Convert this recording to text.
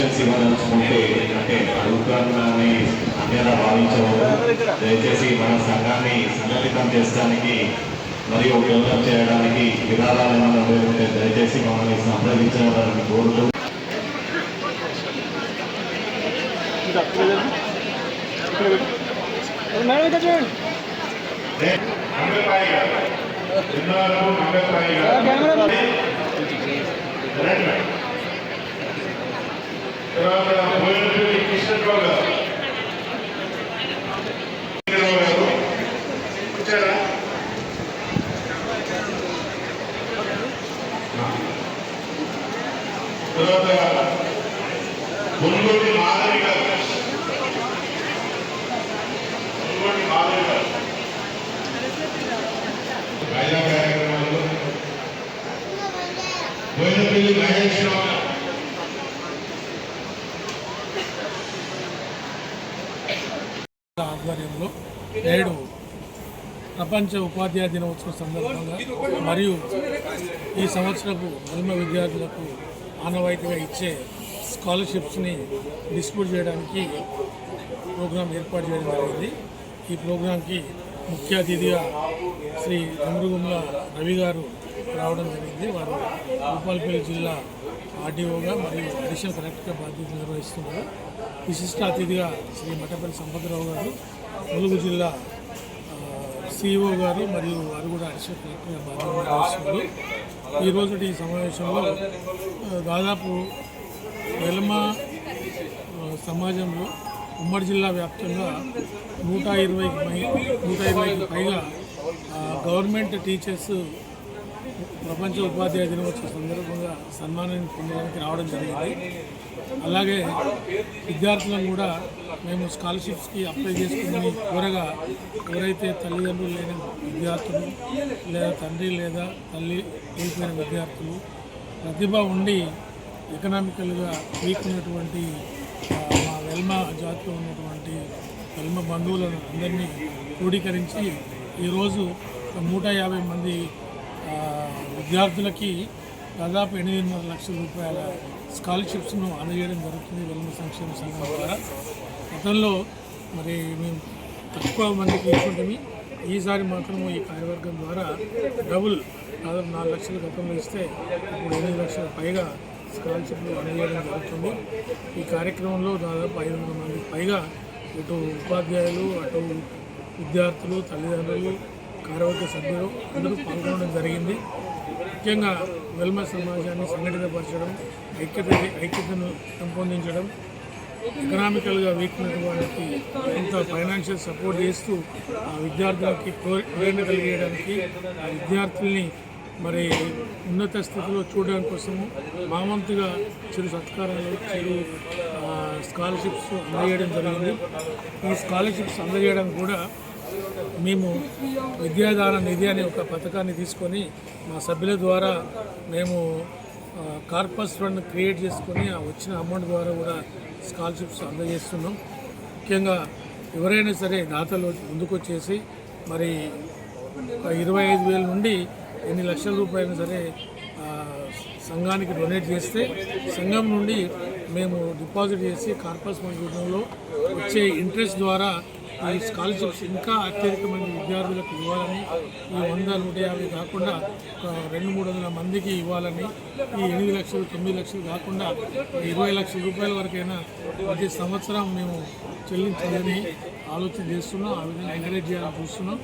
ఇవ్వదలుచుకుంటే అంటే అడుగుతున్నానని అన్యదా భావించవద్దు. దయచేసి మన సంఘాన్ని సంఘటితం చేయడానికి మరియు డెవలప్ చేయడానికి విధానాలు ఏమైనా ఉంటే దయచేసి మమ్మల్ని సంప్రదించడానికి కోరుతూ మేడం తర్వాత బోయినపల్లి కృష్ణరావు గారు కృష్ణరావు గారు వచ్చారా తర్వాత మున్గోటి మాధవి గారు మున్గోటి మాధవి గారు మహిళా కార్యక్రమాల్లో బోయినపల్లి మహేశ్వరరావు గారు ఆధ్వర్యంలో నేడు ప్రపంచ ఉపాధ్యాయ దినోత్సవం సందర్భంగా మరియు ఈ సంవత్సరపు జన్మ విద్యార్థులకు ఆనవాయితీగా ఇచ్చే స్కాలర్షిప్స్ని డిస్ట్రిబ్యూట్ చేయడానికి ప్రోగ్రాం ఏర్పాటు చేయడం జరిగింది. ఈ ప్రోగ్రాంకి ముఖ్య అతిథిగా శ్రీ చంద్రగుమ్ల రవి గారు రావడం జరిగింది. వారు భూపాలపల్లి జిల్లా ఆర్డీఓగా మరియు అడిషనల్ కలెక్టర్గా బాధ్యతలు నిర్వహిస్తున్నారు. విశిష్ట అతిథిగా శ్రీ మఠపల్లి సంపతరావు గారు ములుగు జిల్లా సిఇఓ గారు మరియు వారు కూడా అడిషనల్ ఈరోజు బాధ్యతలు ఈ ఈ సమావేశంలో దాదాపు వెలమ సమాజంలో ఉమ్మడి జిల్లా వ్యాప్తంగా నూట ఇరవైకి పై నూట ఇరవైకి పైగా గవర్నమెంట్ టీచర్స్ ప్రపంచ ఉపాధ్యాయ దినోత్సవ సందర్భంగా సన్మానాన్ని పొందడానికి రావడం జరిగింది. అలాగే విద్యార్థులను కూడా మేము స్కాలర్షిప్స్కి అప్లై చేసుకుని కూరగా ఎవరైతే తల్లిదండ్రులు లేని విద్యార్థులు లేదా తండ్రి లేదా తల్లి కోల్పోయిన విద్యార్థులు ప్రతిభ ఉండి ఎకనామికల్గా వీక్ ఉన్నటువంటి మా వెల్మ జాతిలో ఉన్నటువంటి వెల్మ బంధువులను అందరినీ క్రోడీకరించి ఈరోజు ఒక నూట యాభై మంది విద్యార్థులకి దాదాపు ఎనిమిదిన్నర లక్షల రూపాయల స్కాలర్షిప్స్ను అందజేయడం జరుగుతుంది వెల్మ సంక్షేమ సంఘం ద్వారా. గతంలో మరి మేము తక్కువ మందికి ఇస్తుంటే ఈసారి మాత్రము ఈ కార్యవర్గం ద్వారా డబుల్ దాదాపు నాలుగు లక్షల గతంలో ఇస్తే ఇప్పుడు ఎనిమిది లక్షల పైగా స్కాలర్షిప్లు అందజేయడం జరుగుతుంది. ఈ కార్యక్రమంలో దాదాపు ఐదు వందల మందికి పైగా ఇటు ఉపాధ్యాయులు అటు విద్యార్థులు తల్లిదండ్రులు కార్యవర్గ సభ్యులు అందరూ పాల్గొనడం జరిగింది. ముఖ్యంగా వెల్మ సమాజాన్ని సంఘటితపరచడం ఐక్యత ఐక్యతను పెంపొందించడం ఎకనామికల్గా వీక్ వాళ్ళకి కొంత ఫైనాన్షియల్ సపోర్ట్ చేస్తూ ఆ విద్యార్థులకి ప్రే- ప్రేరణ కలిగేయడానికి ఆ విద్యార్థుల్ని మరి ఉన్నత స్థితిలో చూడడం కోసము మామంతుగా చిరు సత్కారాలు చిరు స్కాలర్షిప్స్ అందజేయడం జరిగింది. ఈ స్కాలర్షిప్స్ అందజేయడం కూడా మేము విద్యాదాన నిధి అనే ఒక పథకాన్ని తీసుకొని మా సభ్యుల ద్వారా మేము కార్పస్ ఫండ్ క్రియేట్ చేసుకొని ఆ వచ్చిన అమౌంట్ ద్వారా కూడా స్కాలర్షిప్స్ అందజేస్తున్నాం. ముఖ్యంగా ఎవరైనా సరే దాతలు ముందుకొచ్చేసి మరి ఇరవై ఐదు వేల నుండి ఎన్ని లక్షల రూపాయలు సరే సంఘానికి డొనేట్ చేస్తే సంఘం నుండి మేము డిపాజిట్ చేసి కార్పస్ ఫండ్ రూపంలో వచ్చే ఇంట్రెస్ట్ ద్వారా ఈ స్కాలర్షిప్స్ ఇంకా అత్యధిక మంది విద్యార్థులకు ఇవ్వాలని ఈ వంద నూట యాభై కాకుండా రెండు మూడు వందల మందికి ఇవ్వాలని ఈ ఎనిమిది లక్షలు తొమ్మిది లక్షలు కాకుండా ఇరవై లక్షల రూపాయల వరకైనా ప్రతి సంవత్సరం మేము చెల్లించాలని ఆలోచన చేస్తున్నాం. ఆ విధంగా ఎంకరేజ్ చేయాలని చూస్తున్నాం.